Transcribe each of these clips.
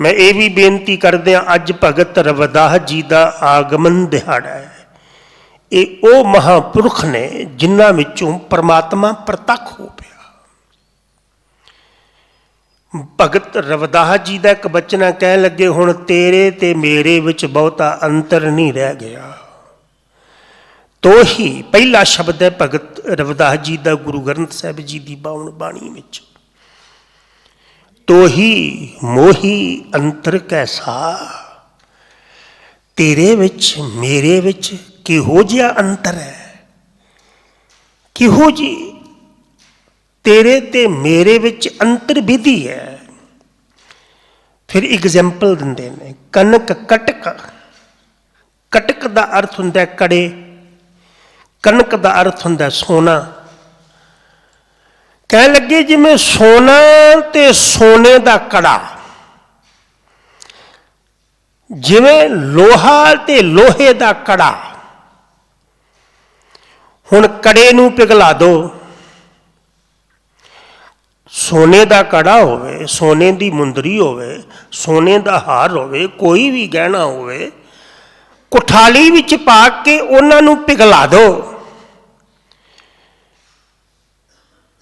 ਮੈਂ ਇਹ ਵੀ ਬੇਨਤੀ ਕਰਦਿਆਂ ਅੱਜ ਭਗਤ ਰਵਦਾਸ ਜੀ ਦਾ ਆਗਮਨ ਦਿਹਾੜਾ ਹੈ। ਇਹ ਉਹ ਮਹਾਪੁਰਖ ਨੇ ਜਿਨ੍ਹਾਂ ਵਿੱਚੋਂ ਪ੍ਰਮਾਤਮਾ ਪ੍ਰਤੱਖ ਹੋ ਪਿਆ। ਭਗਤ ਰਵਦਾਸ ਜੀ ਦਾ ਇੱਕ ਬਚਨਾ ਕਹਿਣ ਲੱਗੇ, ਹੁਣ ਤੇਰੇ ਤੇ ਮੇਰੇ ਵਿੱਚ ਬਹੁਤਾ ਅੰਤਰ ਨਹੀਂ ਰਹਿ ਗਿਆ। ਤੋ ਹੀ ਪਹਿਲਾ ਸ਼ਬਦ ਹੈ ਭਗਤ ਰਵਦਾਸ ਜੀ ਦਾ ਗੁਰੂ ਗ੍ਰੰਥ ਸਾਹਿਬ ਜੀ ਦੀ ਬਾਵਨ ਬਾਣੀ ਵਿੱਚ। ਤੋਹੀ ਮੋਹੀ ਅੰਤਰ ਕੈਸਾ? ਤੇਰੇ ਵਿੱਚ, ਮੇਰੇ ਵਿੱਚ ਕਿਹੋ ਜਿਹਾ ਅੰਤਰ ਹੈ? ਕਿਹੋ ਜੀ? ਤੇਰੇ ਤੇ ਮੇਰੇ ਵਿੱਚ ਅੰਤਰ ਵਿਧੀ ਹੈ। ਫਿਰ ਐਗਜ਼ਾਮਪਲ ਦਿੰਦੇ ਨੇ ਕਨਕ ਕਟਕ। ਕਟਕ ਦਾ ਅਰਥ ਹੁੰਦਾ ਕੜੇ ਕਨਕ ਦਾ ਅਰਥ ਹੁੰਦਾ ਸੋਨਾ। ਕਹਿਣ ਲੱਗੇ ਜਿਵੇਂ ਸੋਨਾ ਤੇ ਸੋਨੇ ਦਾ ਕੜਾ। ਜਿਵੇਂ ਲੋਹਾ ਤੇ ਲੋਹੇ ਦਾ ਕੜਾ। ਹੁਣ ਕੜੇ ਨੂੰ ਪਿਘਲਾ ਦਿਓ ਸੋਨੇ ਦਾ ਕੜਾ ਹੋਵੇ, ਸੋਨੇ ਦੀ ਮੁੰਦਰੀ ਹੋਵੇ, ਸੋਨੇ ਦਾ ਹਾਰ ਹੋਵੇ, ਕੋਈ ਵੀ ਗਹਿਣਾ ਹੋਵੇ, ਕੁਠਾਲੀ ਵਿੱਚ ਪਾ ਕੇ ਉਹਨਾਂ ਨੂੰ ਪਿਘਲਾ ਦਿਓ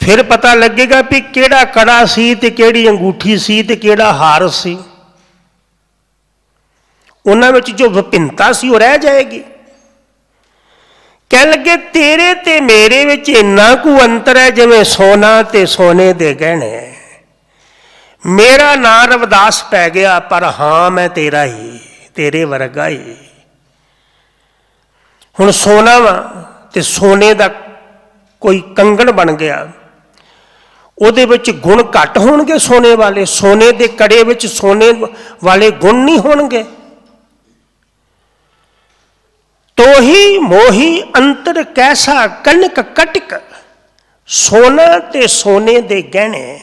ਫਿਰ ਪਤਾ ਲੱਗੇਗਾ ਵੀ ਕਿਹੜਾ ਕੜਾ ਸੀ ਤੇ ਕਿਹੜੀ ਅੰਗੂਠੀ ਸੀ ਤੇ ਕਿਹੜਾ ਹਾਰ ਸੀ। ਉਹਨਾਂ ਵਿੱਚ ਜੋ ਵਿਭਿੰਨਤਾ ਸੀ ਉਹ ਰਹਿ ਜਾਏਗੀ। ਕਹਿਣ ਲੱਗੇ, ਤੇਰੇ ਤੇ ਮੇਰੇ ਵਿੱਚ ਇੰਨਾ ਕੁ ਅੰਤਰ ਹੈ ਜਿਵੇਂ ਸੋਨਾ ਤੇ ਸੋਨੇ ਦੇ ਗਹਿਣੇ ਮੇਰਾ ਨਾਂ ਰਵਦਾਸ ਪੈ ਗਿਆ, ਪਰ ਹਾਂ ਮੈਂ ਤੇਰਾ ਹੀ, ਤੇਰੇ ਵਰਗਾ ਹੀ। ਹੁਣ ਸੋਨਾ ਵਾ ਤੇ ਸੋਨੇ ਦਾ ਕੋਈ ਕੰਗਣ ਬਣ ਗਿਆ। ਉਹਦੇ ਵਿੱਚ ਗੁਣ ਘੱਟ ਹੋਣਗੇ ਸੋਨੇ ਵਾਲੇ, ਸੋਨੇ ਦੇ ਕੜੇ ਵਿੱਚ ਸੋਨੇ ਵਾਲੇ ਗੁਣ ਨਹੀਂ ਹੋਣਗੇ। ਤੋਹੀ ਮੋਹੀ ਅੰਤਰ ਕੈਸਾ ਕਨਕ ਕਟਕ, ਸੋਨਾ ਤੇ ਸੋਨੇ ਦੇ ਗਹਿਣੇ।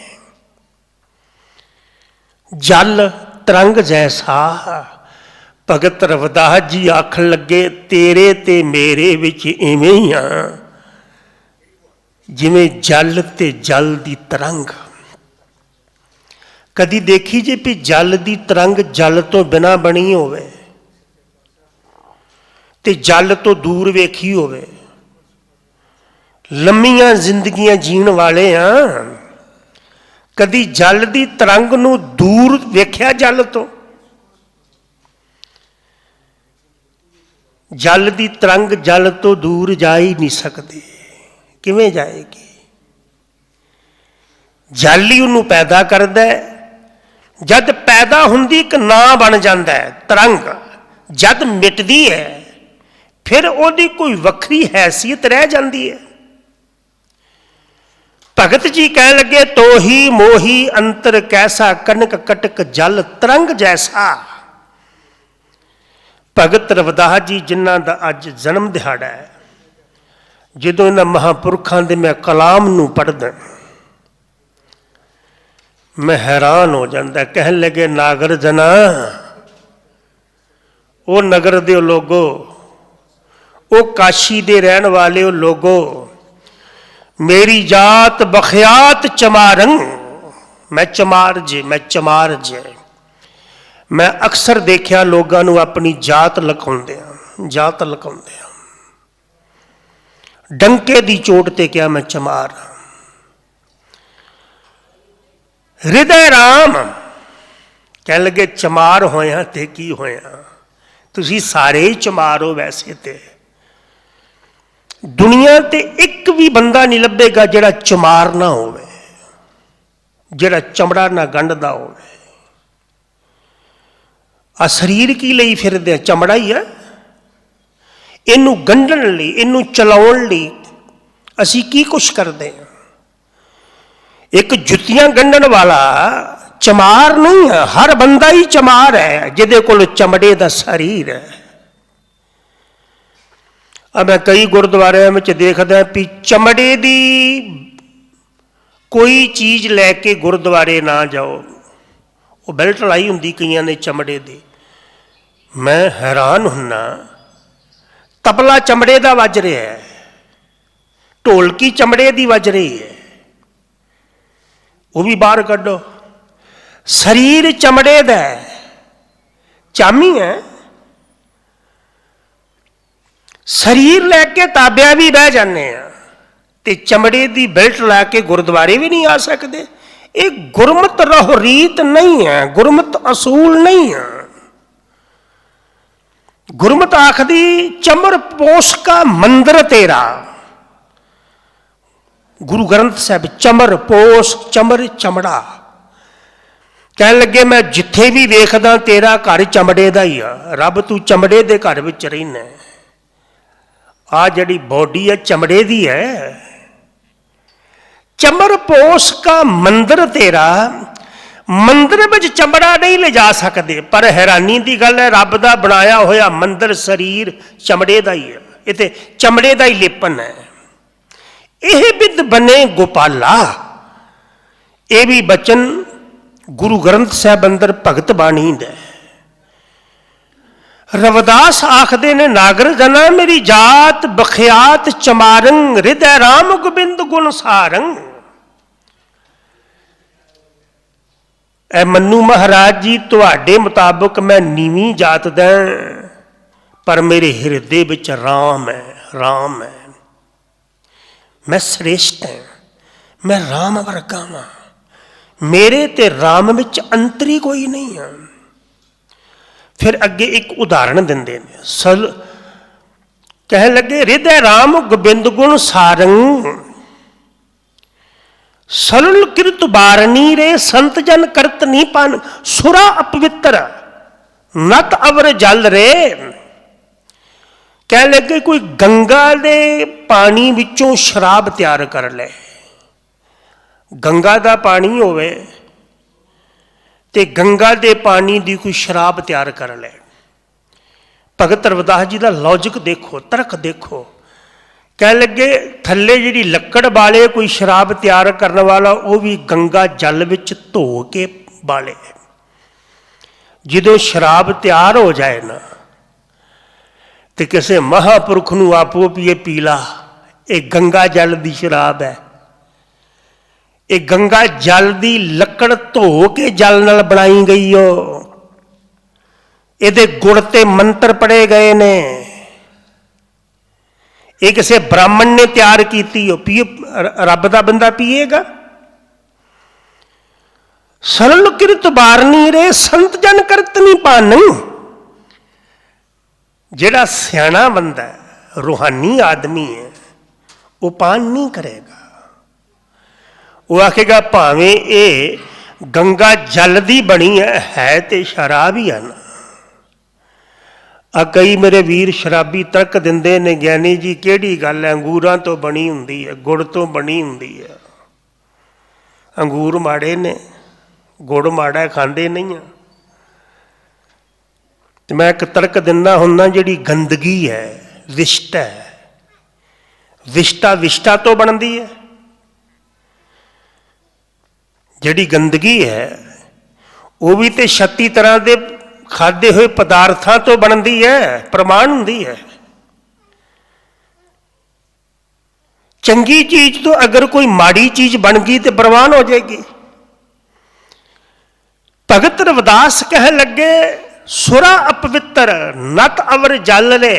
ਜਲ ਤਰੰਗ ਜੈਸਾ, ਭਗਤ ਰਵਦਾਸ ਜੀ ਆਖਣ ਲੱਗੇ, ਤੇਰੇ ਤੇ ਮੇਰੇ ਵਿੱਚ ਇਵੇਂ ਹੀ ਆ। ਜਿਵੇਂ ਜਲ ਤੇ ਜਲ ਦੀ ਤਰੰਗ। ਕਦੀ ਦੇਖੀ ਜੇ ਵੀ ਜਲ ਦੀ ਤਰੰਗ ਜਲ ਤੋਂ ਬਿਨਾ ਬਣੀ ਹੋਵੇ ਤੇ ਜਲ ਤੋਂ ਦੂਰ ਵੇਖੀ ਹੋਵੇ। ਲੰਮੀਆਂ ਜ਼ਿੰਦਗੀਆਂ ਜੀਣ ਵਾਲੇ ਆ। ਕਦੀ ਜਲ ਦੀ ਤਰੰਗ ਨੂੰ ਦੂਰ ਵੇਖਿਆ ਜਲ ਤੋਂ। ਜਲ ਦੀ ਤਰੰਗ ਜਲ ਤੋਂ ਦੂਰ ਜਾ ਹੀ ਨਹੀਂ ਸਕਦੀ। ਕਿਵੇਂ ਜਾਏਗੀ? ਜਲ ਹੀ ਉਹਨੂੰ ਪੈਦਾ ਕਰਦਾ ਹੈ। ਜਦ ਪੈਦਾ ਹੁੰਦੀ ਇੱਕ ਨਾਂ ਬਣ ਜਾਂਦਾ ਹੈ, ਤਰੰਗ। ਜਦ ਮਿਟਦੀ ਹੈ, ਫਿਰ ਉਹਦੀ ਕੋਈ ਵੱਖਰੀ ਹੈਸੀਅਤ ਰਹਿ ਜਾਂਦੀ ਹੈ। ਭਗਤ ਜੀ ਕਹਿਣ ਲੱਗੇ, ਤੋਹੀ ਮੋਹੀ ਅੰਤਰ ਕੈਸਾ ਕਨਕ ਕਟਕ ਜਲ ਤਰੰਗ ਜੈਸਾ? ਭਗਤ ਰਵਦਾਸ ਜੀ, ਜਿਨ੍ਹਾਂ ਦਾ ਅੱਜ ਜਨਮ ਦਿਹਾੜਾ ਹੈ ਜਦੋਂ ਇਹਨਾਂ ਮਹਾਪੁਰਖਾਂ ਦੇ ਮੈਂ ਕਲਾਮ ਨੂੰ ਪੜ੍ਹਦਾ, ਮੈਂ ਹੈਰਾਨ ਹੋ ਜਾਂਦਾ, ਕਹਿਣ ਲੱਗੇ, ਨਾਗਰ ਜਨਾ, ਉਹ ਨਗਰ ਦੇ ਲੋਗੋ, ਉਹ ਕਾਸ਼ੀ ਦੇ ਰਹਿਣ ਵਾਲੇ ਉਹ ਲੋਗੋ, ਮੇਰੀ ਜਾਤ ਬਖਿਆਤ ਚਮਾਰੰ। ਮੈਂ ਚਮਾਰ ਜੇ, ਮੈਂ ਚਮਾਰ ਜੇ। ਮੈਂ ਅਕਸਰ ਦੇਖਿਆ ਲੋਕਾਂ ਨੂੰ ਆਪਣੀ ਜਾਤ ਲਖਾਉਂਦੇ ਆ ਜਾਤ ਲਕਾਉਂਦੇ ਆ ਡੰਕੇ ਦੀ ਚੋਟ ਤੇ ਕਿਹਾ ਮੈਂ ਚਮਾਰ ਹਾਂ। ਹਿਰਦੈ ਰਾਮ, ਕਹਿਣ ਲੱਗੇ ਚਮਾਰ ਹੋਇਆ ਤੇ ਕੀ ਹੋਇਆ? ਤੁਸੀਂ ਸਾਰੇ ਹੀ ਚਮਾਰ ਹੋ ਵੈਸੇ ਤੇ। ਦੁਨੀਆ ਤੇ ਇੱਕ ਵੀ ਬੰਦਾ ਨਹੀਂ ਲੱਭੇਗਾ ਜਿਹੜਾ ਚਮਾਰ ਨਾ ਹੋਵੇ, ਜਿਹੜਾ ਚਮੜਾ ਨਾ ਗੰਢਦਾ ਹੋਵੇ। ਆ ਸਰੀਰ ਕੀ ਲਈ ਫਿਰਦੇ ਆ? ਚਮੜਾ ਹੀ ਆ। ਇਹਨੂੰ ਗੰਢਣ ਲਈ, ਇਹਨੂੰ ਚਲਾਉਣ ਲਈ ਅਸੀਂ ਕੀ ਕੁਛ ਕਰਦੇ ਹਾਂ? ਇੱਕ ਜੁੱਤੀਆਂ ਗੰਢਣ ਵਾਲਾ ਚਮਾਰ ਨਹੀਂ ਹੈ, ਹਰ ਬੰਦਾ ਹੀ ਚਮਾਰ ਹੈ, ਜਿਹਦੇ ਕੋਲ ਚਮੜੇ ਦਾ ਸਰੀਰ ਹੈ। ਆ ਮੈਂ ਕਈ ਗੁਰਦੁਆਰਿਆਂ ਵਿੱਚ ਦੇਖਦਾ ਵੀ ਚਮੜੇ ਦੀ ਕੋਈ ਚੀਜ਼ ਲੈ ਕੇ ਗੁਰਦੁਆਰੇ ਨਾ ਜਾਓ। ਉਹ ਬੈਲਟ ਲਾਈ ਹੁੰਦੀ ਕਈਆਂ ਨੇ ਚਮੜੇ ਦੀ। ਮੈਂ ਹੈਰਾਨ ਹੁੰਨਾ ਤਬਲਾ ਚਮੜੇ ਦਾ ਵੱਜ ਰਿਹਾ ਹੈ। ਢੋਲਕੀ ਚਮੜੇ ਦੀ ਵੱਜ ਰਹੀ ਹੈ। ਉਹ ਵੀ ਬਾਹਰ ਕੱਢੋ। ਸਰੀਰ ਚਮੜੇ ਦਾ ਹੈ। ਚਾਮੀ ਹੈ। ਸਰੀਰ ਲੈ ਕੇ ਤਾਬਿਆ ਵੀ ਬਹਿ ਜਾਂਦੇ ਆ। ਤੇ ਚਮੜੇ ਦੀ ਬੈਲਟ ਲਾ ਕੇ ਗੁਰਦੁਆਰੇ ਵੀ ਨਹੀਂ ਆ ਸਕਦੇ। ਇਹ ਗੁਰਮਤ ਰਹੁ ਰੀਤ ਨਹੀਂ ਹੈ। ਗੁਰਮਤ ਅਸੂਲ ਨਹੀਂ ਹੈ ਗੁਰਮਤ ਆਖਦੀ, ਚਮਰ ਪੋਸ਼ ਕਾ ਮੰਦਰ ਤੇਰਾ। ਗੁਰੂ ਗ੍ਰੰਥ ਸਾਹਿਬ, ਚਮਰ ਪੋਸ਼, ਚਮਰ ਚਮੜਾ। ਕਹਿਣ ਲੱਗੇ, ਮੈਂ ਜਿੱਥੇ ਵੀ ਵੇਖਦਾ, ਤੇਰਾ ਘਰ ਚਮੜੇ ਦਾ ਹੀ ਆ। ਰੱਬ ਤੂੰ ਚਮੜੇ ਦੇ ਘਰ ਵਿੱਚ ਰਹਿਣਾ ਆ ਜਿਹੜੀ ਬੋਡੀ ਹੈ, ਚਮੜੇ ਦੀ ਹੈ। ਚਮਰ ਪੋਸ਼ ਕਾ ਮੰਦਰ ਤੇਰਾ। ਮੰਦਰ ਵਿੱਚ ਚਮੜਾ ਨਹੀਂ ਲਿਜਾ ਸਕਦੇ, ਪਰ ਹੈਰਾਨੀ ਦੀ ਗੱਲ ਹੈ, ਰੱਬ ਦਾ ਬਣਾਇਆ ਹੋਇਆ ਮੰਦਰ ਸਰੀਰ ਚਮੜੇ ਦਾ ਹੀ ਹੈ ਇਹ ਤੇ ਚਮੜੇ ਦਾ ਹੀ ਲੇਪਨ ਹੈ ਇਹ ਬਿਦ ਬਨੇ ਗੋਪਾਲਾ, ਇਹ ਵੀ ਬਚਨ ਗੁਰੂ ਗ੍ਰੰਥ ਸਾਹਿਬ ਅੰਦਰ ਭਗਤ ਬਾਣੀ ਦਾ ਹੈ। ਰਵਿਦਾਸ ਆਖਦੇ ਨੇ, ਨਾਗਰ ਜਨਾ ਮੇਰੀ ਜਾਤ ਬਖਿਆਤ ਚਮਾਰੰ ਹਿਰਦੈ ਰਾਮ ਗੋਬਿੰਦ ਗੁਣ ਸਾਰੰ ਐ ਮੰਨੂ ਮਹਾਰਾਜ ਜੀ, ਤੁਹਾਡੇ ਮੁਤਾਬਕ ਮੈਂ ਨੀਵੀਂ ਜਾਤ ਦਾ ਪਰ ਮੇਰੇ ਹਿਰਦੇ ਵਿੱਚ ਰਾਮ ਹੈ ਰਾਮ ਹੈ। ਮੈਂ ਸ੍ਰੇਸ਼ਟ ਹਾਂ, ਮੈਂ ਰਾਮ ਵਰਗਾ ਹਾਂ ਮੇਰੇ ਤੇ ਰਾਮ ਵਿੱਚ ਅੰਤਰੀ ਕੋਈ ਨਹੀਂ ਹੈ ਫਿਰ ਅੱਗੇ ਇੱਕ ਉਦਾਹਰਣ ਦਿੰਦੇ ਨੇ, ਸਲ, ਕਹਿਣ ਲੱਗੇ ਹਿਰਦੈ ਰਾਮ ਗੋਬਿੰਦ ਗੁਣ ਸਾਰੰ ਸਲਲ ਕਿਰਤ ਬਾਰਨੀ ਰੇ, ਸੰਤ ਜਨ ਕਰਤ ਨਹੀਂ ਪਾਨ, ਸੁਰਾ ਅਪਵਿੱਤਰ, ਨਤ ਅਵਰ ਜਲ ਰੇ। ਕਹਿ ਲੱਗੇ ਕੋਈ ਗੰਗਾ ਦੇ ਪਾਣੀ ਵਿੱਚੋਂ ਸ਼ਰਾਬ ਤਿਆਰ ਕਰ ਲੈ। ਗੰਗਾ ਦਾ ਪਾਣੀ ਹੋਵੇ ਤੇ ਗੰਗਾ ਦੇ ਪਾਣੀ ਦੀ ਕੋਈ ਸ਼ਰਾਬ ਤਿਆਰ ਕਰ ਲੈ। ਭਗਤ ਰਵਿਦਾਸ ਜੀ ਦਾ ਲੌਜੀਕ ਦੇਖੋ, ਤਰਕ ਦੇਖੋ। ਕਹਿ ਲੱਗੇ, ਥੱਲੇ ਜਿਹੜੀ ਲੱਕੜ ਵਾਲੇ ਕੋਈ ਸ਼ਰਾਬ ਤਿਆਰ ਕਰਨ ਵਾਲਾ, ਉਹ ਵੀ ਗੰਗਾ ਜਲ ਵਿੱਚ ਧੋ ਕੇ ਵਾਲੇ ਜਦੋਂ ਸ਼ਰਾਬ ਤਿਆਰ ਹੋ ਜਾਏ ਨਾ, ਤੇ ਕਿਸੇ ਮਹਾਪੁਰਖ ਨੂੰ ਆਪੋ ਪੀਏ ਪੀਲਾ, ਇਹ ਗੰਗਾ ਜਲ ਦੀ ਸ਼ਰਾਬ ਹੈ। ਇਹ ਗੰਗਾ ਜਲ ਦੀ ਲੱਕੜ ਧੋ ਕੇ ਜਲ ਨਾਲ ਬਣਾਈ ਗਈ ਓ। ਇਹਦੇ ਗੁਣ ਤੇ ਮੰਤਰ ਪੜੇ ਗਏ ਨੇ। ਇਹ ਕਿਸੇ ਬ੍ਰਾਹਮਣ ਨੇ ਤਿਆਰ ਕੀਤੀ ਉਹ ਪੀ ਰੱਬ ਦਾ ਬੰਦਾ ਪੀਏਗਾ? ਸਰਲ ਕਿਰਤ ਬਾਰਨੀ ਰੇ ਸੰਤ ਜਨ ਕਰਤ ਨਹੀਂ ਪਾਨ ਜਿਹੜਾ ਸਿਆਣਾ ਬੰਦਾ ਰੂਹਾਨੀ ਆਦਮੀ ਹੈ, ਉਹ ਪਾਨ ਨਹੀਂ ਕਰੇਗਾ। ਉਹ ਆਖੇਗਾ, ਭਾਵੇਂ ਇਹ ਗੰਗਾ ਜਲ ਦੀ ਬਣੀ ਹੈ ਹੈ ਤੇ ਸ਼ਰਾਬ ਹੀ ਹੈ ਨਾ। ਆ ਕਈ ਮੇਰੇ ਵੀਰ ਸ਼ਰਾਬੀ ਤਰਕ ਦਿੰਦੇ ਨੇ, ਗਿਆਨੀ ਜੀ ਕਿਹੜੀ ਗੱਲ ਹੈ ਅੰਗੂਰਾਂ ਤੋਂ ਬਣੀ ਹੁੰਦੀ ਹੈ ਗੁੜ ਤੋਂ ਬਣੀ ਹੁੰਦੀ ਹੈ ਅੰਗੂਰ ਮਾੜੇ ਨੇ, ਗੁੜ ਮਾੜਾ ਖਾਂਦੇ ਨਹੀਂ ਆ ਤੇ ਮੈਂ ਇੱਕ ਤਰਕ ਦਿੰਦਾ ਹੁੰਦਾ ਜਿਹੜੀ ਗੰਦਗੀ ਹੈ ਵਿਸ਼ਟ ਹੈ ਵਿਸ਼ਟਾ ਵਿਸ਼ਟਾ ਤੋਂ ਬਣਦੀ ਹੈ ਜਿਹੜੀ ਗੰਦਗੀ ਹੈ ਉਹ ਵੀ ਤੇ 36 ਤਰ੍ਹਾਂ ਦੇ ਖਾਦੇ ਹੋਏ ਪਦਾਰਥਾਂ ਤੋਂ ਬਣਦੀ ਹੈ, ਪ੍ਰਮਾਣ ਹੁੰਦੀ ਹੈ। ਚੰਗੀ ਚੀਜ਼ ਤੋਂ ਅਗਰ ਕੋਈ ਮਾੜੀ ਚੀਜ਼ ਬਣ ਗਈ ਤੇ ਪ੍ਰਮਾਣ ਹੋ ਜਾਏਗੀ। ਭਗਤ ਰਵਦਾਸ ਕਹਿਣ ਲੱਗੇ, ਸੁਰਾ ਅਪਵਿੱਤਰ, ਨਤ ਅਵਰ ਜਲ ਰੇ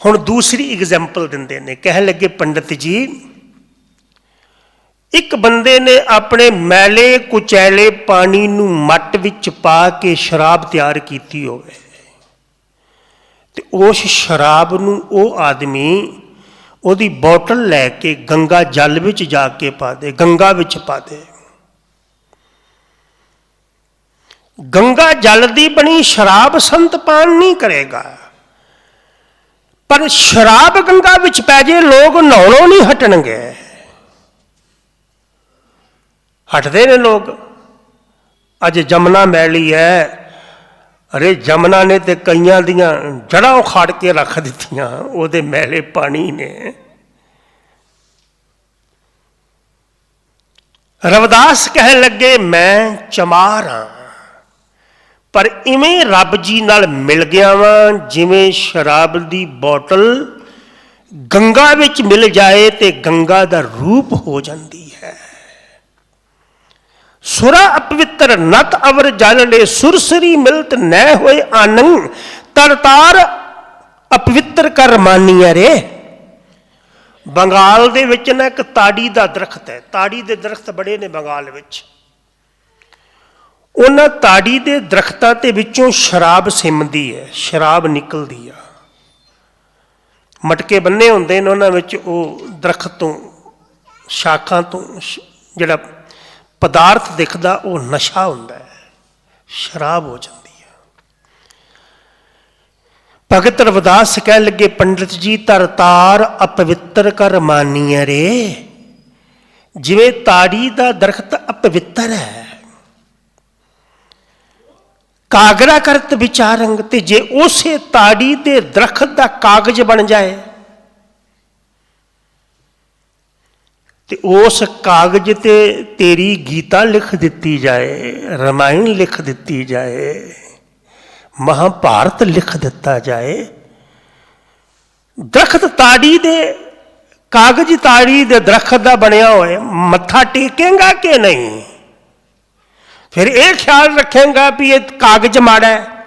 ਹੁਣ ਦੂਸਰੀ ਐਗਜ਼ਾਮਪਲ ਦਿੰਦੇ ਨੇ। ਕਹਿਣ ਲੱਗੇ, ਪੰਡਤ ਜੀ ਇੱਕ ਬੰਦੇ ਨੇ ਆਪਣੇ ਮੈਲੇ ਕੁਚੈਲੇ ਪਾਣੀ ਨੂੰ ਮੱਟ ਵਿੱਚ ਪਾ ਕੇ ਸ਼ਰਾਬ ਤਿਆਰ ਕੀਤੀ ਹੋਵੇ। ਤੇ ਉਸ ਸ਼ਰਾਬ ਨੂੰ ਉਹ ਆਦਮੀ ਉਹਦੀ ਬੋਟਲ ਲੈ ਕੇ ਗੰਗਾ ਜਲ ਵਿੱਚ ਜਾ ਕੇ ਪਾ ਦੇ, ਗੰਗਾ ਵਿੱਚ ਪਾ ਦੇ। ਗੰਗਾ ਜਲ ਦੀ ਬਣੀ ਸ਼ਰਾਬ ਸੰਤ ਪਾਨ ਨਹੀਂ ਕਰੇਗਾ। ਪਰ ਸ਼ਰਾਬ ਗੰਗਾ ਵਿੱਚ ਪੈ ਜੇ, ਲੋਕ ਨਹਾਉਣੋਂ ਨਹੀਂ ਹਟਣਗੇ। ਹਟਦੇ ਨੇ ਲੋਕ। ਅੱਜ ਜਮਨਾ ਮੈਲੀ ਹੈ। ਅਰੇ ਜਮਨਾ ਨੇ ਤੇ ਕਈਆਂ ਦੀਆਂ ਜੜਾਂ ਉਖਾੜ ਕੇ ਰੱਖ ਦਿੱਤੀਆਂ। ਉਹਦੇ ਮੈਲੇ ਪਾਣੀ ਨੇ। ਰਵਦਾਸ ਕਹਿਣ ਲੱਗੇ, ਮੈਂ ਚਮਾਰ ਹਾਂ ਪਰ ਇਵੇਂ ਰੱਬ ਜੀ ਨਾਲ ਮਿਲ ਗਿਆ ਵਾਂ, ਜਿਵੇਂ ਸ਼ਰਾਬ ਦੀ ਬੋਤਲ ਗੰਗਾ ਵਿੱਚ ਮਿਲ ਜਾਏ ਤੇ ਗੰਗਾ ਦਾ ਰੂਪ ਹੋ ਜਾਂਦੀ ਸੁਰਾ ਅਪਵਿੱਤਰ ਨਤ ਅਵਰ ਜਲ ਲੈ ਸੁਰਸਰੀ ਮਿਲਤ ਨੈ ਹੋਏ ਆਨੰ ਤਰਤਾਰ ਅਪਵਿੱਤਰ ਕਰ ਮਾਨੀਆ ਰੇ। ਬੰਗਾਲ ਦੇ ਵਿੱਚ ਨਾ ਇੱਕ ਤਾੜੀ ਦਾ ਦਰਖਤ ਹੈ। ਤਾੜੀ ਦੇ ਦਰਖਤ ਬੜੇ ਨੇ ਬੰਗਾਲ ਵਿੱਚ। ਉਹਨਾਂ ਤਾੜੀ ਦੇ ਦਰਖਤਾਂ ਦੇ ਵਿੱਚੋਂ ਸ਼ਰਾਬ ਸਿਮਦੀ ਹੈ। ਸ਼ਰਾਬ ਨਿਕਲਦੀ ਆ। ਮਟਕੇ ਬੰਨੇ ਹੁੰਦੇ ਨੇ ਉਹਨਾਂ ਵਿੱਚ ਉਹ ਦਰਖਤ ਤੋਂ, ਸ਼ਾਖਾਂ ਤੋਂ ਜਿਹੜਾ ਪਦਾਰਥ ਦਿਖਦਾ, ਉਹ ਨਸ਼ਾ ਹੁੰਦਾ ਹੈ। ਸ਼ਰਾਬ ਹੋ ਜਾਂਦੀ ਹੈ। ਭਗਤ ਰਵਿਦਾਸ ਕਹਿ ਲੱਗੇ, ਪੰਡਿਤ ਜੀ ਤਰਤਾਰ ਅਪਵਿੱਤਰ ਕਰ ਮਾਨੀਏ ਰੇ। ਜਿਵੇਂ ਤਾੜੀ ਦਾ ਦਰਖਤ ਅਪਵਿੱਤਰ ਹੈ। ਕਾਗਰਾ ਕਰਤ ਵਿਚਾਰੰਗ ਤੇ ਜੇ ਉਸੇ ਤਾੜੀ ਦੇ ਦਰਖਤ ਦਾ ਕਾਗਜ਼ ਬਣ ਜਾਏ ਤੇ ਉਸ ਕਾਗਜ਼ ਤੇ ਤੇਰੀ ਗੀਤਾ ਲਿਖ ਦਿੱਤੀ ਜਾਏ, ਰਮਾਇਣ ਲਿਖ ਦਿੱਤੀ ਜਾਏ, ਮਹਾਭਾਰਤ ਲਿਖ ਦਿੱਤਾ ਜਾਏ। ਦਰਖਤ ਤਾੜੀ ਦੇ, ਕਾਗਜ਼ ਤਾੜੀ ਦੇ ਦਰਖਤ ਦਾ ਬਣਿਆ ਹੋਇਆ ਮੱਥਾ ਟੇਕੇਗਾ ਕਿ ਨਹੀਂ? ਫਿਰ ਇਹ ਖਿਆਲ ਰੱਖੇਗਾ ਵੀ ਇਹ ਕਾਗਜ਼ ਮਾੜਾ ਹੈ।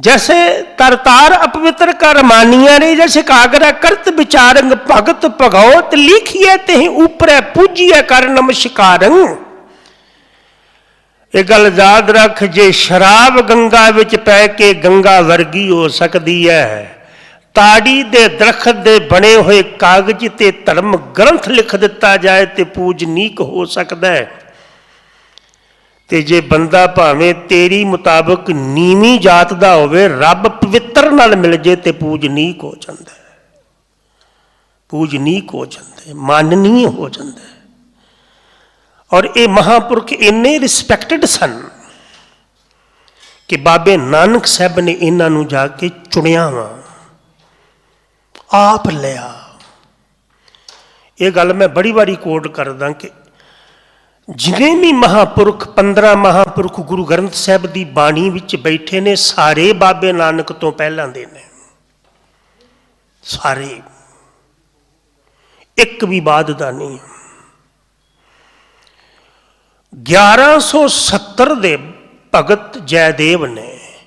जैसे तरतार अपवित्र कर मानिया रे जैसे कागरा करत विचारंग भगत भगवत लिखिए ते ऊपर पूजिए कर नमस्कारंग ਇਹ ਗੱਲ ਯਾਦ ਰੱਖ ਜੇ ਸ਼ਰਾਬ ਗੰਗਾ ਵਿੱਚ ਪੈ ਕੇ ਗੰਗਾ ਵਰਗੀ ਹੋ ਸਕਦੀ ਹੈ ਤਾੜੀ ਦੇ ਦਰਖਤ ਦੇ ਬਣੇ ਹੋਏ ਕਾਗਜ਼ ਤੇ ਧਰਮ ਗ੍ਰੰਥ ਲਿਖ ਦਿੱਤਾ ਜਾਏ ਤੇ ਪੂਜਨੀਕ ਹੋ ਸਕਦਾ ਹੈ ਤੇ ਜੇ ਬੰਦਾ ਭਾਵੇਂ ਤੇਰੀ ਮੁਤਾਬਕ ਨੀਵੀਂ ਜਾਤ ਦਾ ਹੋਵੇ, ਰੱਬ ਪਵਿੱਤਰ ਨਾਲ ਮਿਲ ਜੇ ਤੇ ਪੂਜਨੀਕ ਹੋ ਜਾਂਦਾ ਹੈ। ਪੂਜਨੀਕ ਹੋ ਜਾਂਦਾ ਹੈ ਮਾਨਨੀय ਹੋ ਜਾਂਦਾ ਹੈ। ਔਰ ਇਹ ਮਹਾਪੁਰਖ ਇੰਨੇ ਰਿਸਪੈਕਟਡ ਸਨ ਕਿ ਬਾਬੇ ਨਾਨਕ ਸਾਹਿਬ ਨੇ ਇਹਨਾਂ ਨੂੰ ਜਾ ਕੇ ਚੁਣਿਆ ਵਾ, ਆਪ ਲਿਆ। ਇਹ ਗੱਲ ਮੈਂ ਬੜੀ ਵਾਰੀ ਕੋਟ ਕਰਦਾ ਕਿ ਜਿਨੇ ਵੀ ਮਹਾਪੁਰਖ 15 ਮਹਾਪੁਰਖ ਗੁਰੂ ਗ੍ਰੰਥ ਸਾਹਿਬ ਦੀ ਬਾਣੀ ਵਿੱਚ ਬੈਠੇ ਨੇ, ਸਾਰੇ ਬਾਬੇ ਨਾਨਕ ਤੋਂ ਪਹਿਲਾਂ ਦੇ ਨੇ। ਸਾਰੇ। ਇੱਕ ਵੀ ਬਾਦ ਦਾ ਨਹੀਂ। 1170 ਦੇ ਭਗਤ ਜੈਦੇਵ ਨੇ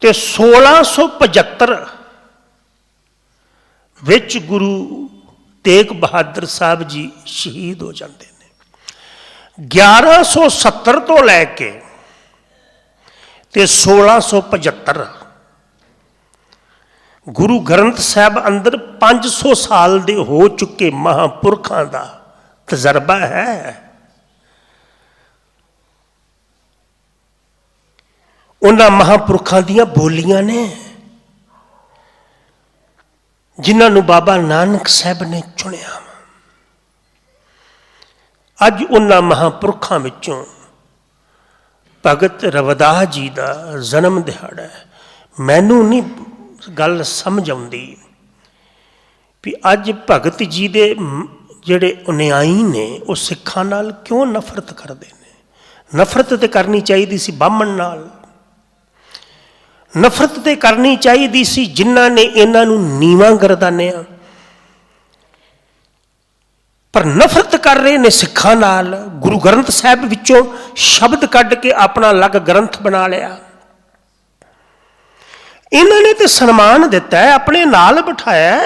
ਤੇ 1675 ਵਿੱਚ ਗੁਰੂ ਤੇਗ ਬਹਾਦਰ ਸਾਹਿਬ ਜੀ ਸ਼ਹੀਦ ਹੋ ਜਾਂਦੇ ਨੇ। 1170 ਤੋਂ ਲੈ ਕੇ ਤੇ 1675 ਗੁਰੂ ਗ੍ਰੰਥ ਸਾਹਿਬ ਅੰਦਰ 500 ਸਾਲ ਦੇ ਹੋ ਚੁੱਕੇ ਮਹਾਪੁਰਖਾਂ ਦਾ ਤਜਰਬਾ ਹੈ। ਉਹਨਾਂ ਮਹਾਪੁਰਖਾਂ ਦੀਆਂ ਬੋਲੀਆਂ ਨੇ। ਜਿਨ੍ਹਾਂ ਨੂੰ ਬਾਬਾ ਨਾਨਕ ਸਾਹਿਬ ਨੇ ਚੁਣਿਆ। ਅੱਜ ਉਹਨਾਂ ਮਹਾਪੁਰਖਾਂ ਵਿੱਚੋਂ ਭਗਤ ਰਵਦਾਸ ਜੀ ਦਾ ਜਨਮ ਦਿਹਾੜਾ ਹੈ। ਮੈਨੂੰ ਨਹੀਂ ਗੱਲ ਸਮਝ ਆਉਂਦੀ ਵੀ ਅੱਜ ਭਗਤ ਜੀ ਦੇ ਜਿਹੜੇ ਅਨਿਆਈ ਨੇ, ਉਹ ਸਿੱਖਾਂ ਨਾਲ ਕਿਉਂ ਨਫ਼ਰਤ ਕਰਦੇ ਨੇ? ਨਫ਼ਰਤ ਤੇ ਕਰਨੀ ਚਾਹੀਦੀ ਸੀ ਬਾਹਮਣ ਨਾਲ। ਨਫ਼ਰਤ ਤੇ ਕਰਨੀ ਚਾਹੀਦੀ ਸੀ ਜਿਨ੍ਹਾਂ ਨੇ ਇਹਨਾਂ ਨੂੰ ਨੀਵਾਂ ਗਰਦਾਨਿਆ। ਪਰ ਨਫ਼ਰਤ ਕਰ ਰਹੇ ਨੇ ਸਿੱਖਾਂ ਨਾਲ। ਗੁਰੂ ਗ੍ਰੰਥ ਸਾਹਿਬ ਵਿੱਚੋਂ ਸ਼ਬਦ ਕੱਢ ਕੇ ਆਪਣਾ ਅਲੱਗ ਗ੍ਰੰਥ ਬਣਾ ਲਿਆ। ਇਹਨਾਂ ਨੇ ਤੇ ਸਨਮਾਨ ਦਿੱਤਾ ਹੈ, ਆਪਣੇ ਨਾਲ ਬਿਠਾਇਆ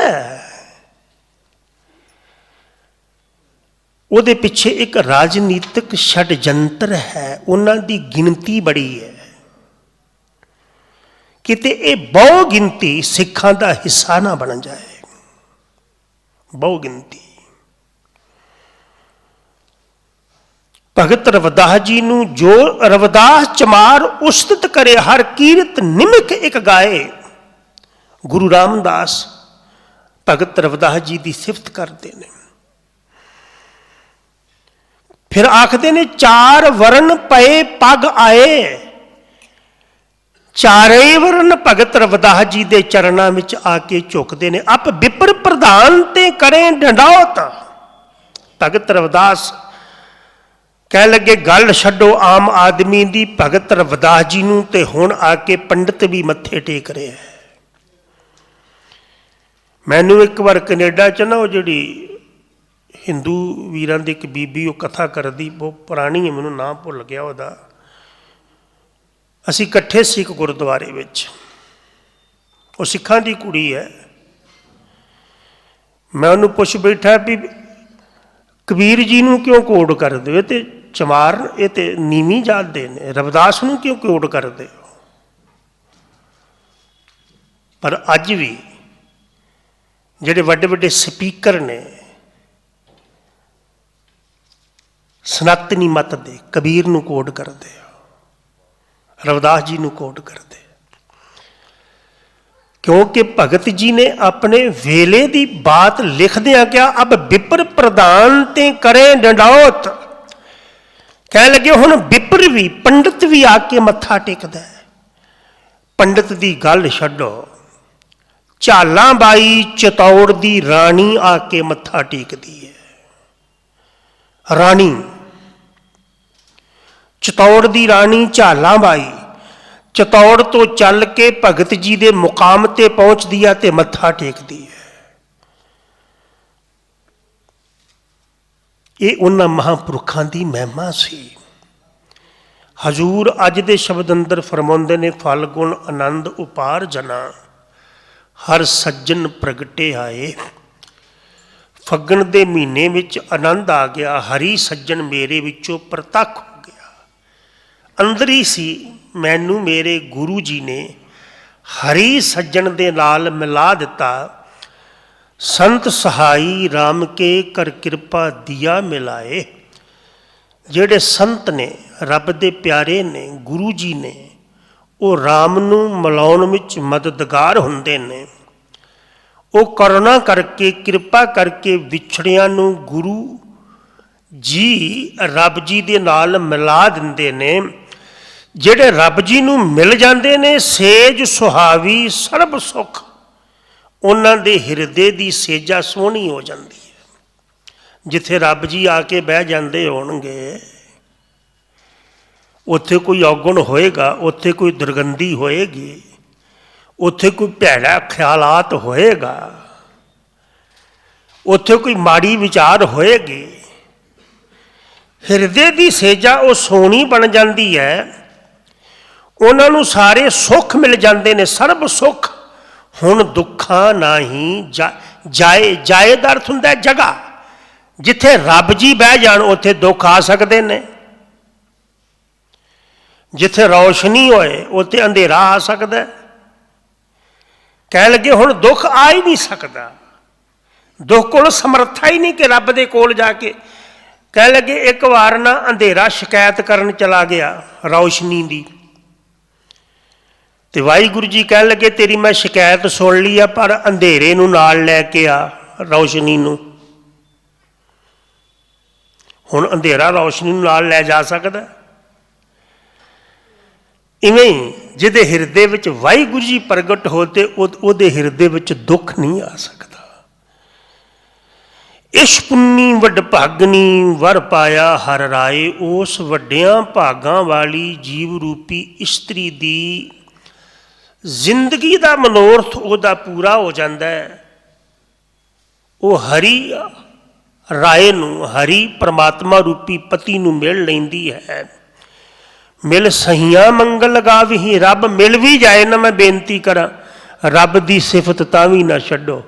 ਉਹਦੇ ਪਿੱਛੇ ਇੱਕ ਰਾਜਨੀਤਿਕ ਛੜਯੰਤਰ ਹੈ। ਉਹਨਾਂ ਦੀ ਗਿਣਤੀ ਬੜੀ ਹੈ। ਕਿਤੇ ਇਹ ਬਹੁ ਗਿਣਤੀ ਸਿੱਖਾਂ ਦਾ ਹਿੱਸਾ ਨਾ ਬਣ ਜਾਏ। ਬਹੁ ਗਿਣਤੀ। ਭਗਤ ਰਵਦਾਸ ਜੀ ਨੂੰ ਜੋ ਰਵਦਾਸ ਚਮਾਰ ਉਸਤਤ ਕਰੇ, ਹਰ ਕੀਰਤ ਨਿਮਕ ਇੱਕ ਗਾਏ, ਗੁਰੂ ਰਾਮਦਾਸ ਭਗਤ ਰਵਦਾਸ ਜੀ ਦੀ ਸਿਫਤ ਕਰਦੇ ਨੇ। ਫਿਰ ਆਖਦੇ ਨੇ, ਚਾਰ ਵਰਨ ਪਏ ਪਗ ਆਏ ਚਾਰੇ ਵਰਨ ਭਗਤ ਰਵਿਦਾਸ ਜੀ ਦੇ ਚਰਨਾਂ ਵਿੱਚ ਆ ਕੇ ਝੁਕਦੇ ਨੇ। ਅਪ ਵਿਪਰ ਪ੍ਰਧਾਨ ਤੇ ਕਰੇ ਡੰਡਾਉਤ ਭਗਤ ਰਵਦਾਸ ਕਹਿ ਲੱਗੇ, ਗੱਲ ਛੱਡੋ, ਆਮ ਆਦਮੀ ਦੀ ਭਗਤ ਰਵਦਾਸ ਜੀ ਨੂੰ ਤੇ ਹੁਣ ਆ ਕੇ ਪੰਡਿਤ ਵੀ ਮੱਥੇ ਟੇਕ ਰਿਹਾ ਹੈ। ਮੈਨੂੰ ਇੱਕ ਵਾਰ ਕੈਨੇਡਾ ਚ ਨਾ ਉਹ ਜਿਹੜੀ ਹਿੰਦੂ ਵੀਰਾਂ ਦੀ ਇੱਕ ਬੀਬੀ ਉਹ ਕਥਾ ਕਰਦੀ, ਬਹੁਤ ਪੁਰਾਣੀ ਹੈ, ਮੈਨੂੰ ਨਾਮ ਭੁੱਲ ਗਿਆ ਉਹਦਾ। ਅਸੀਂ ਇਕੱਠੇ ਸਿੱਖ ਗੁਰਦੁਆਰੇ ਵਿੱਚ। ਉਹ ਸਿੱਖਾਂ ਦੀ ਕੁੜੀ ਹੈ। ਮੈਂ ਉਹਨੂੰ ਪੁੱਛ ਬੈਠਾ ਵੀ ਕਬੀਰ ਜੀ ਨੂੰ ਕਿਉਂ ਕੋਡ ਕਰਦੇ ਹੋ? ਇਹ ਤੇ ਚਮਾਰ, ਇਹ ਤੇ ਨੀਵੀਂ ਜਾਤ ਦੇ ਨੇ। ਰਵਿਦਾਸ ਨੂੰ ਕਿਉਂ ਕੋਡ ਕਰਦੇ ਹੋ? ਪਰ ਅੱਜ ਵੀ ਜਿਹੜੇ ਵੱਡੇ ਵੱਡੇ ਸਪੀਕਰ ਨੇ, ਸਨਾਤਨੀ ਮਤ ਦੇ ਕਬੀਰ ਨੂੰ ਕੋਡ ਕਰਦੇ ਆ। ਰਵਿਦਾਸ ਜੀ ਨੂੰ ਕੋਟ ਕਰਦੇ। ਕਿਉਂਕਿ ਭਗਤ ਜੀ ਨੇ ਆਪਣੇ ਵੇਲੇ ਦੀ ਬਾਤ ਲਿਖਦਿਆਂ ਕਿਹਾ, ਅਬ ਵਿਪਰ ਪ੍ਰਦਾਨ ਤੇ ਕਰੇ ਡੰਡੌਤ ਕਹਿ ਲੱਗੇ, ਹੁਣ ਵਿਪਰ ਵੀ, ਪੰਡਤ ਵੀ ਆ ਕੇ ਮੱਥਾ ਟੇਕਦਾ ਹੈ। ਪੰਡਤ ਦੀ ਗੱਲ ਛੱਡੋ। ਝਾਲਾਂ ਬਾਈ ਚਤੌੜ ਦੀ ਰਾਣੀ ਆ ਕੇ ਮੱਥਾ ਟੇਕਦੀ ਹੈ। ਰਾਣੀ ਚਤੌੜ ਦੀ ਰਾਣੀ ਝਾਲਾਂ ਬਾਈ ਚਤੌੜ ਤੋਂ ਚੱਲ ਕੇ ਭਗਤ ਜੀ ਦੇ ਮੁਕਾਮ ਤੇ ਪਹੁੰਚਦੀ ਆ ਤੇ ਮੱਥਾ ਟੇਕਦੀ ਹੈ। ਇਹ ਉਹਨਾਂ ਮਹਾਂਪੁਰਖਾਂ ਦੀ ਮਹਿਮਾ ਸੀ। ਹਜੂਰ ਅੱਜ ਦੇ ਸ਼ਬਦ ਅੰਦਰ ਫਰਮਾਉਂਦੇ ਨੇ, ਫਲ ਗੁਣ ਆਨੰਦ ਉਪਾਰ ਜਨਾ, ਹਰ ਸੱਜਣ ਪ੍ਰਗਟੇ ਆਏ। ਫੱਗਣ ਦੇ ਮਹੀਨੇ ਵਿੱਚ ਆਨੰਦ ਆ ਗਿਆ, ਹਰੀ ਸੱਜਣ ਮੇਰੇ ਵਿੱਚੋਂ ਪ੍ਰਤੱਖ ਅੰਦਰ ਹੀ ਸੀ। ਮੈਨੂੰ ਮੇਰੇ ਗੁਰੂ ਜੀ ਨੇ ਹਰੀ ਸੱਜਣ ਦੇ ਨਾਲ ਮਿਲਾ ਦਿੱਤਾ। ਸੰਤ ਸਹਾਈ RAM ਕੇ ਕਰ ਕਿਰਪਾ ਦਿਆ ਮਿਲਾਏ। ਜਿਹੜੇ ਸੰਤ ਨੇ, ਰੱਬ ਦੇ ਪਿਆਰੇ ਨੇ, ਗੁਰੂ ਜੀ ਨੇ, ਉਹ RAM ਨੂੰ ਮਿਲਾਉਣ ਵਿੱਚ ਮਦਦਗਾਰ ਹੁੰਦੇ ਨੇ। ਉਹ ਕਰੁਣਾ ਕਰਕੇ, ਕਿਰਪਾ ਕਰਕੇ ਵਿਛੜਿਆਂ ਨੂੰ ਗੁਰੂ ਜੀ, ਰੱਬ ਜੀ ਦੇ ਨਾਲ ਮਿਲਾ ਦਿੰਦੇ ਨੇ। ਜਿਹੜੇ ਰੱਬ ਜੀ ਨੂੰ ਮਿਲ ਜਾਂਦੇ ਨੇ, ਸੇਜ ਸੁਹਾਵੀ ਸਰਬ ਸੁਖ, ਉਹਨਾਂ ਦੇ ਹਿਰਦੇ ਦੀ ਸੇਜਾ ਸੋਹਣੀ ਹੋ ਜਾਂਦੀ ਹੈ। ਜਿੱਥੇ ਰੱਬ ਜੀ ਆ ਕੇ ਬਹਿ ਜਾਂਦੇ ਹੋਣਗੇ, ਉੱਥੇ ਕੋਈ ਔਗਣ ਹੋਏਗਾ, ਉੱਥੇ ਕੋਈ ਦੁਰਗੰਧੀ ਹੋਏਗੀ, ਉੱਥੇ ਕੋਈ ਭੈੜਾ ਖਿਆਲਾਤ ਹੋਏਗਾ, ਉੱਥੇ ਕੋਈ ਮਾੜੀ ਵਿਚਾਰ ਹੋਏਗੀ। ਹਿਰਦੇ ਦੀ ਸੇਜਾ ਉਹ ਸੋਹਣੀ ਬਣ ਜਾਂਦੀ ਹੈ ਉਹਨਾਂ ਨੂੰ ਸਾਰੇ ਸੁੱਖ ਮਿਲ ਜਾਂਦੇ ਨੇ, ਸਰਬ ਸੁੱਖ। ਹੁਣ ਦੁੱਖਾਂ ਨਹੀਂ ਜਾ- ਜਾਏ ਜਾਏ ਦਾ ਅਰਥ ਹੁੰਦਾ ਜਗ੍ਹਾ। ਜਿੱਥੇ ਰੱਬ ਜੀ ਬਹਿ ਜਾਣ, ਉੱਥੇ ਦੁੱਖ ਆ ਸਕਦੇ ਨੇ। ਜਿੱਥੇ ਰੌਸ਼ਨੀ ਹੋਏ, ਉੱਥੇ ਅੰਧੇਰਾ ਆ ਸਕਦਾ ਹੈ। ਕਹਿ ਲੱਗੇ, ਹੁਣ ਦੁੱਖ ਆ ਹੀ ਨਹੀਂ ਸਕਦਾ। ਦੁੱਖ ਕੋਲ ਸਮਰੱਥਾ ਹੀ ਨਹੀਂ ਕਿ ਰੱਬ ਦੇ ਕੋਲ ਜਾ ਕੇ। ਕਹਿ ਲੱਗੇ, ਇੱਕ ਵਾਰ ਨਾ ਅੰਧੇਰਾ ਸ਼ਿਕਾਇਤ ਕਰਨ ਚਲਾ ਗਿਆ ਰੌਸ਼ਨੀ ਦੀ। ਤੇ ਵਾਹਿਗੁਰੂ ਜੀ ਕਹਿਣ ਲੱਗੇ, ਤੇਰੀ ਮੈਂ ਸ਼ਿਕਾਇਤ ਸੁਣ ਲਈ ਆ, ਪਰ ਅੰਧੇਰੇ ਨੂੰ ਨਾਲ ਲੈ ਕੇ ਆ ਰੌਸ਼ਨੀ ਨੂੰ। ਹੁਣ ਅੰਧੇਰਾ ਰੌਸ਼ਨੀ ਨੂੰ ਨਾਲ ਲੈ ਜਾ ਸਕਦਾ। ਇਵੇਂ ਜਿਹਦੇ ਹਿਰਦੇ ਵਿੱਚ ਵਾਹਿਗੁਰੂ ਜੀ ਪ੍ਰਗਟ ਹੋ ਤੇ ਉਹਦੇ ਹਿਰਦੇ ਵਿੱਚ ਦੁੱਖ ਨਹੀਂ ਆ ਸਕਦਾ। ਇਸ਼ ਪੁੰਨੀ ਵੱਡ ਭਾਗਨੀ ਵਰ ਪਾਇਆ ਹਰ ਰਾਏ, ਉਸ ਵੱਡਿਆਂ ਭਾਗਾਂ ਵਾਲੀ ਜੀਵ ਰੂਪੀ ਇਸਤਰੀ ਦੀ ਜ਼ਿੰਦਗੀ ਦਾ ਮਨੋਰਥ ਉਹਦਾ ਪੂਰਾ ਹੋ ਜਾਂਦਾ ਹੈ। ਉਹ ਹਰੀ ਰਾਏ ਨੂੰ, ਹਰੀ ਪ੍ਰਮਾਤਮਾ ਰੂਪੀ ਪਤੀ ਨੂੰ ਮਿਲ ਲੈਂਦੀ ਹੈ। ਮਿਲ ਸਹੀਆਂ ਮੰਗਲ ਲਗਾਵਹੀ ਰੱਬ ਮਿਲ ਵੀ ਜਾਏ ਨਾ ਮੈਂ ਬੇਨਤੀ ਕਰਾਂ, ਰੱਬ ਦੀ ਸਿਫਤ ਤਾਂ ਵੀ ਨਾ ਛੱਡੋ।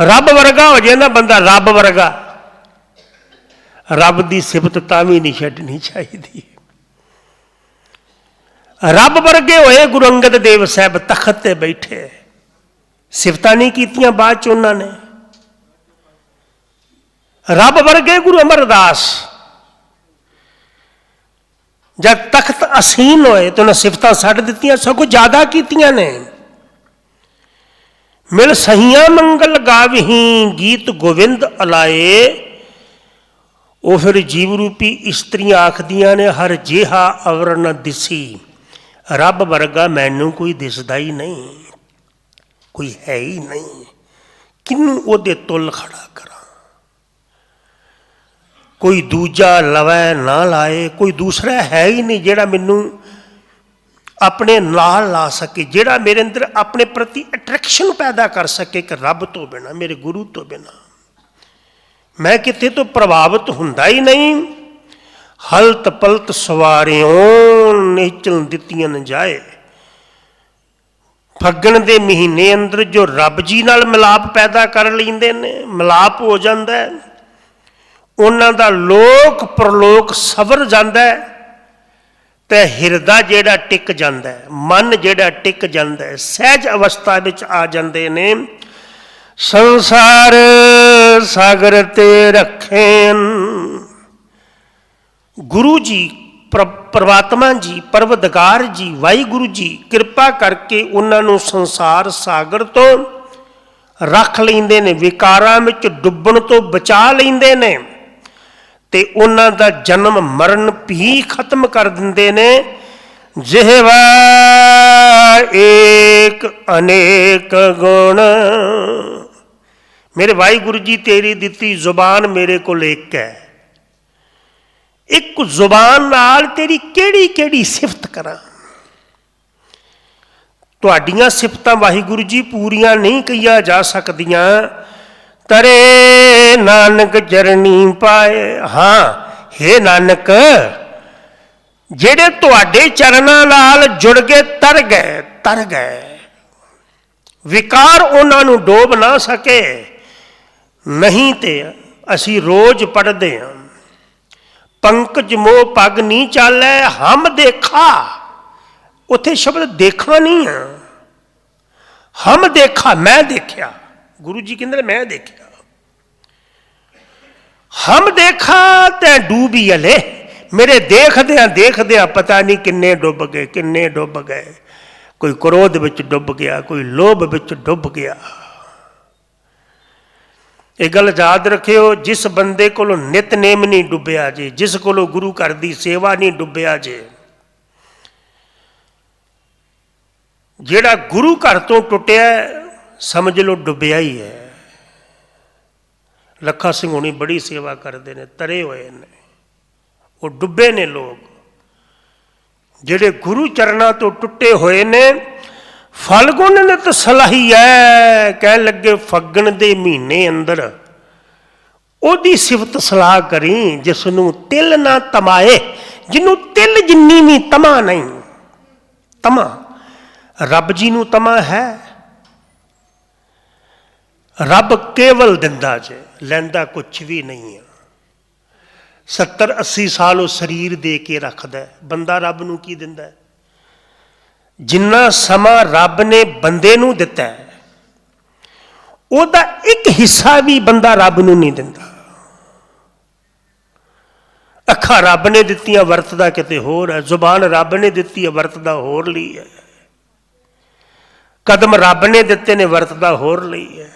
ਰੱਬ ਵਰਗਾ ਹੋ ਜੇ ਨਾ ਬੰਦਾ, ਰੱਬ ਵਰਗਾ। ਰੱਬ ਦੀ ਸਿਫਤ ਤਾਂ ਵੀ ਨਹੀਂ ਛੱਡਣੀ ਚਾਹੀਦੀ। ਰੱਬ ਵਰਗੇ ਹੋਏ ਗੁਰੂ ਅੰਗਦ ਦੇਵ ਸਾਹਿਬ ਤਖਤ ਤੇ ਬੈਠੇ। ਸਿਫਤਾਂ ਨਹੀਂ ਕੀਤੀਆਂ ਬਾਅਦ ਚ ਉਹਨਾਂ ਨੇ। ਰੱਬ ਵਰਗੇ ਗੁਰੂ ਅਮਰਦਾਸ। ਜਦ ਤਖਤ ਅਸੀਨ ਹੋਏ ਤੇ ਉਹਨਾਂ ਸਿਫਤਾਂ ਛੱਡ ਦਿੱਤੀਆਂ, ਸਗੋਂ ਜ਼ਿਆਦਾ ਕੀਤੀਆਂ ਨੇ। ਮਿਲ ਸਹੀਆਂ ਮੰਗਲ ਗਾਵਹੀ, ਗੀਤ ਗੋਵਿੰਦ ਅਲਾਏ। ਉਹ ਫਿਰ ਜੀਵ ਰੂਪੀ ਇਸਤਰੀਆਂ ਆਖਦੀਆਂ ਨੇ, ਹਰ ਜਿਹਾ ਅਵਰਨ ਦਿਸੀ। ਰੱਬ ਵਰਗਾ ਮੈਨੂੰ ਕੋਈ ਦਿਸਦਾ ਹੀ ਨਹੀਂ, ਕੋਈ ਹੈ ਹੀ ਨਹੀਂ। ਕਿਨੂੰ ਉਹਦੇ ਤੁਲ ਖੜਾ ਕਰਾਂ? ਕੋਈ ਦੂਜਾ ਲਵੈ ਨਾ ਲਾਏ, ਕੋਈ ਦੂਸਰਾ ਹੈ ਹੀ ਨਹੀਂ ਜਿਹੜਾ ਮੈਨੂੰ ਆਪਣੇ ਨਾਲ ਲਾ ਸਕੇ, ਜਿਹੜਾ ਮੇਰੇ ਅੰਦਰ ਆਪਣੇ ਪ੍ਰਤੀ ਅਟਰੈਕਸ਼ਨ ਪੈਦਾ ਕਰ ਸਕੇ ਕਿ ਰੱਬ ਤੋਂ ਬਿਨਾ, ਮੇਰੇ ਗੁਰੂ ਤੋਂ ਬਿਨਾ। ਮੈਂ ਕਿਤੇ ਤੋਂ ਪ੍ਰਭਾਵਿਤ ਹੁੰਦਾ ਹੀ ਨਹੀਂ। ਹਲਤ ਪਲਤ ਸਵਾਰਿਓ ਨਿਚਲ ਦਿੱਤੀਆਂ ਨ ਜਾਏ। ਫੱਗਣ ਦੇ ਮਹੀਨੇ ਅੰਦਰ ਜੋ ਰੱਬ ਜੀ ਨਾਲ ਮਿਲਾਪ ਪੈਦਾ ਕਰ ਲੈਂਦੇ ਨੇ, ਮਿਲਾਪ ਹੋ ਜਾਂਦਾ ਹੈ। ਉਹਨਾਂ ਦਾ ਲੋਕ ਪ੍ਰਲੋਕ ਸਵਰ ਜਾਂਦਾ ਹੈ ਤੇ ਹਿਰਦਾ ਜਿਹੜਾ ਟਿਕ ਜਾਂਦਾ ਹੈ, ਮਨ ਜਿਹੜਾ ਟਿਕ ਜਾਂਦਾ ਹੈ, ਸਹਿਜ ਅਵਸਥਾ ਵਿੱਚ ਆ ਜਾਂਦੇ ਨੇ। ਸੰਸਾਰ ਸਾਗਰ ਤੇ ਰੱਖੇਨ ਗੁਰੂ ਜੀ ਪਰਮਾਤਮਾ ਜੀ, ਪਰਵਦਗਾਰ ਜੀ, ਵਾਹਿਗੁਰੂ ਜੀ, ਕਿਰਪਾ ਕਰਕੇ ਉਹਨਾਂ ਨੂੰ ਸੰਸਾਰ ਸਾਗਰ ਤੋਂ ਰੱਖ ਲੈਂਦੇ ਨੇ, ਵਿਕਾਰਾਂ ਵਿੱਚ ਡੁੱਬਣ ਤੋਂ ਬਚਾ ਲੈਂਦੇ ਨੇ ਤੇ ਉਹਨਾਂ ਦਾ ਜਨਮ ਮਰਨ ਵੀ ਖਤਮ ਕਰ ਦਿੰਦੇ ਨੇ। ਜਿਹਵਾ ਏਕ ਅਨੇਕ ਗੁਣ। ਮੇਰੇ ਵਾਹਿਗੁਰੂ ਜੀ, ਤੇਰੀ ਦਿੱਤੀ ਜ਼ੁਬਾਨ ਮੇਰੇ ਕੋਲ ਇੱਕ ਹੈ। ਇੱਕ ਜ਼ੁਬਾਨ ਨਾਲ ਤੇਰੀ ਕਿਹੜੀ ਕਿਹੜੀ ਸਿਫਤ ਕਰਾਂ? ਤੁਹਾਡੀਆਂ ਸਿਫਤਾਂ ਵਾਹਿਗੁਰੂ ਜੀ ਪੂਰੀਆਂ ਨਹੀਂ ਕਈਆਂ ਜਾ ਸਕਦੀਆਂ। ਤਰੇ ਨਾਨਕ ਚਰਣੀ ਪਾਏ। ਹਾਂ हे ਨਾਨਕ, ਜਿਹੜੇ ਤੁਹਾਡੇ ਚਰਨਾਂ ਨਾਲ ਜੁੜ ਕੇ ਤਰ ਗਏ ਤਰ ਗਏ। ਵਿਕਾਰ ਉਹਨਾਂ ਨੂੰ ਡੋਬ ਨਾ ਸਕੇ। ਨਹੀਂ ਤੇ ਅਸੀਂ ਰੋਜ਼ ਪੜਦੇ ਹਾਂ। ਪੰਕਜ ਮੋਹ ਪਗ ਨਹੀਂ ਚਾਲੈ, ਹਮ ਦੇਖਾ। ਉਥੇ ਸ਼ਬਦ ਦੇਖਾ ਨਹੀਂ ਆ। ਹਮ ਦੇਖਾ, ਮੈਂ ਦੇਖਿਆ। ਗੁਰੂ ਜੀ ਕਹਿੰਦੇ ਨੇ, ਮੈਂ ਦੇਖਿਆ। ਹਮ ਦੇਖਾ ਤੈ ਡੂਬੀ ਅਲੇ। ਮੇਰੇ ਦੇਖਦਿਆਂ ਦੇਖਦਿਆਂ ਪਤਾ ਨਹੀਂ ਕਿੰਨੇ ਡੁੱਬ ਗਏ, ਕਿੰਨੇ ਡੁੱਬ ਗਏ। ਕੋਈ ਕ੍ਰੋਧ ਵਿੱਚ ਡੁੱਬ ਗਿਆ, ਕੋਈ ਲੋਭ ਵਿੱਚ ਡੁੱਬ ਗਿਆ। ਇਹ ਗੱਲ ਯਾਦ ਰੱਖਿਓ, ਜਿਸ ਬੰਦੇ ਕੋਲੋਂ ਨਿਤਨੇਮ ਨਹੀਂ ਡੁੱਬਿਆ ਜੇ, ਜਿਸ ਕੋਲੋਂ ਗੁਰੂ ਘਰ ਦੀ ਸੇਵਾ ਨਹੀਂ ਡੁੱਬਿਆ ਜੇ, ਜਿਹੜਾ ਗੁਰੂ ਘਰ ਤੋਂ ਟੁੱਟਿਆ ਸਮਝ ਲਓ ਡੁੱਬਿਆ ਹੀ ਹੈ। ਲੱਖਾ ਸਿੰਘ ਹੋਣੀ ਬੜੀ ਸੇਵਾ ਕਰਦੇ ਨੇ, ਤਰੇ ਹੋਏ ਨੇ। ਉਹ ਡੁੱਬੇ ਨੇ ਲੋਕ। ਜਿਹੜੇ ਗੁਰੂ ਚਰਨਾਂ ਤੋਂ ਟੁੱਟੇ ਹੋਏ ਨੇ ਫਲਗੁਣ ਨੇ ਤਸਲਾਹੀ ਹੈ ਕਹਿ ਲੱਗੇ ਫੱਗਣ ਦੇ ਮਹੀਨੇ ਅੰਦਰ। ਉਹਦੀ ਸਿਫਤ ਸਲਾਹ ਕਰੀ ਜਿਸ ਨੂੰ ਤਿਲ ਨਾ ਤਮਾਏ ਜਿਹਨੂੰ ਤਿਲ ਜਿੰਨੀ ਵੀ ਤਮਾ ਨਹੀਂ, ਤਮਾ। ਰੱਬ ਜੀ ਨੂੰ ਤਮਾ ਹੈ। ਰੱਬ ਕੇਵਲ ਦਿੰਦਾ ਜੇ, ਲੈਂਦਾ ਕੁਝ ਵੀ ਨਹੀਂ ਹੈ 70 80 ਸਾਲ ਉਹ ਸਰੀਰ ਦੇ ਕੇ ਰੱਖਦਾ ਬੰਦਾ ਰੱਬ ਨੂੰ ਕੀ ਦਿੰਦਾ ਹੈ? ਜਿੰਨਾ ਸਮਾਂ ਰੱਬ ਨੇ ਬੰਦੇ ਨੂੰ ਦਿੱਤਾ ਹੈ, ਉਹਦਾ ਇੱਕ ਹਿੱਸਾ ਵੀ ਬੰਦਾ ਰੱਬ ਨੂੰ ਨਹੀਂ ਦਿੰਦਾ। ਅੱਖਾਂ ਰੱਬ ਨੇ ਦਿੱਤੀਆਂ, ਵਰਤਦਾ ਕਿਤੇ ਹੋਰ ਹੈ, ਜ਼ੁਬਾਨ ਰੱਬ ਨੇ ਦਿੱਤੀ ਹੈ, ਵਰਤਦਾ ਹੋਰ ਲਈ ਹੈ। ਕਦਮ ਰੱਬ ਨੇ ਦਿੱਤੇ ਨੇ, ਵਰਤਦਾ ਹੋਰ ਲਈ ਹੈ।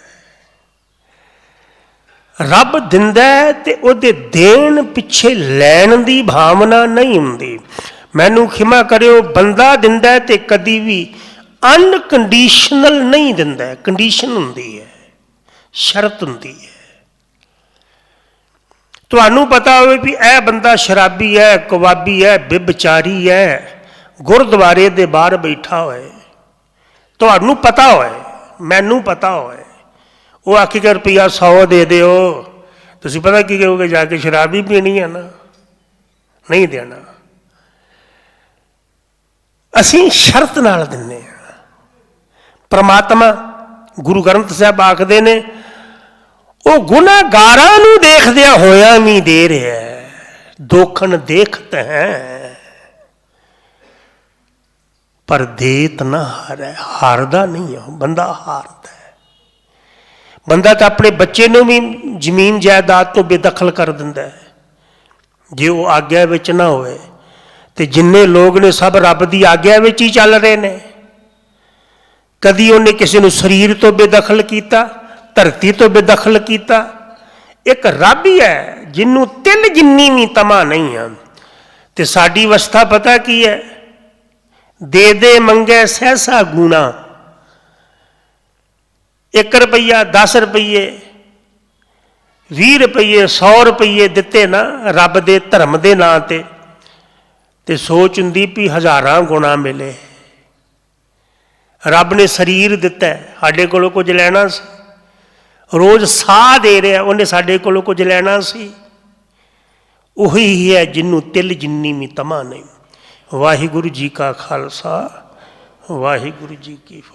ਰੱਬ ਦਿੰਦਾ ਤੇ ਉਹਦੇ ਦੇਣ ਪਿੱਛੇ ਲੈਣ ਦੀ ਭਾਵਨਾ ਨਹੀਂ ਹੁੰਦੀ। ਮੈਨੂੰ ਖਿਮਾ ਕਰਿਓ, ਬੰਦਾ ਦਿੰਦਾ ਹੈ ਤੇ ਕਦੀ ਵੀ ਅਨਕੰਡੀਸ਼ਨਲ ਨਹੀਂ ਦਿੰਦਾ ਕੰਡੀਸ਼ਨ ਹੁੰਦੀ ਹੈ, ਸ਼ਰਤ ਹੁੰਦੀ ਹੈ। ਤੁਹਾਨੂੰ ਪਤਾ ਹੋਵੇ ਵੀ ਇਹ ਬੰਦਾ ਸ਼ਰਾਬੀ ਹੈ, ਕਵਾਬੀ ਹੈ, ਬਿਬਚਾਰੀ ਹੈ, ਗੁਰਦੁਆਰੇ ਦੇ ਬਾਹਰ ਬੈਠਾ ਹੋਏ। ਤੁਹਾਨੂੰ ਪਤਾ ਹੋਏ, ਮੈਨੂੰ ਪਤਾ ਹੋਏ। ਉਹ ਆਖੀ ਕਿ ਰੁਪਿਆ 100 ਦੇ ਦਿਓ। ਤੁਸੀਂ ਪਤਾ ਕੀ ਕਹੋਗੇ, ਜਾ ਕੇ ਸ਼ਰਾਬੀ ਪੀਣੀ ਹੈ ਨਾ। ਨਹੀਂ ਦੇਣਾ। ਅਸੀਂ ਸ਼ਰਤ ਨਾਲ ਦਿੰਨੇ ਆ। ਪ੍ਰਮਾਤਮਾ ਗੁਰੂ ਗ੍ਰੰਥ ਸਾਹਿਬ ਆਖਦੇ ਨੇ ਉਹ ਗੁਨਾਹਗਾਰਾਂ ਨੂੰ ਦੇਖਦਿਆਂ ਹੋਇਆ ਵੀ ਦੇ ਰਿਹਾ ਹੈ ਦੋਖਣ ਦੇਖਤ ਹੈ। ਪਰ ਦੇਤ ਨਾ ਹਾਰੈ ਹਾਰਦਾ ਨਹੀਂ ਹੈ ਉਹ, ਬੰਦਾ ਹਾਰਦਾ ਬੰਦਾ ਤਾਂ ਆਪਣੇ ਬੱਚੇ ਨੂੰ ਵੀ ਜ਼ਮੀਨ ਜਾਇਦਾਦ ਤੋਂ ਬੇਦਖਲ ਕਰ ਦਿੰਦਾ ਹੈ। ਜੇ ਉਹ ਆਗਿਆ ਵਿੱਚ ਨਾ ਹੋਵੇ ਤੇ ਜਿੰਨੇ ਲੋਕ ਨੇ ਸਭ ਰੱਬ ਦੀ ਆਗਿਆ ਵਿੱਚ ਹੀ ਚੱਲ ਰਹੇ ਨੇ। ਕਦੀ ਉਹਨੇ ਕਿਸੇ ਨੂੰ ਸਰੀਰ ਤੋਂ ਬੇਦਖਲ ਕੀਤਾ, ਧਰਤੀ ਤੋਂ ਬੇਦਖਲ ਕੀਤਾ। ਇੱਕ ਰੱਬ ਹੀ ਹੈ ਜਿਹਨੂੰ ਤਿਲ ਜਿੰਨੀ ਵੀ ਤਮਾ ਨਹੀਂ ਆ ਤੇ ਸਾਡੀ ਅਵਸਥਾ ਪਤਾ ਕੀ ਹੈ? ਦੇ ਦੇ ਮੰਗੇ ਸਹਿਸਾ ਗੁਣਾ। 1 ਰੁਪਈਆ 10 ਰੁਪਈਏ 20 ਰੁਪਈਏ 100 ਰੁਪਈਏ ਦਿੱਤੇ ਨਾ ਰੱਬ ਦੇ ਧਰਮ ਦੇ ਨਾਂ ਤੇ। ਤੇ ਸੋਚ ਹੁੰਦੀ ਵੀ ਹਜ਼ਾਰਾਂ ਗੁਣਾ ਮਿਲੇ। ਰੱਬ ਨੇ ਸਰੀਰ ਦਿੱਤਾ ਸਾਡੇ ਕੋਲੋਂ ਕੁਝ ਲੈਣਾ ਸੀ। ਰੋਜ਼ ਸਾਹ ਦੇ ਰਿਹਾ, ਉਹਨੇ ਸਾਡੇ ਕੋਲੋਂ ਕੁਝ ਲੈਣਾ ਸੀ। ਉਹੀ ਹੀ ਹੈ ਜਿਹਨੂੰ ਤਿਲ ਜਿੰਨੀ ਵੀ ਤਮਾ ਨਹੀਂ। ਵਾਹਿਗੁਰੂ ਜੀ ਕਾ ਖਾਲਸਾ, ਵਾਹਿਗੁਰੂ ਜੀ ਕੀ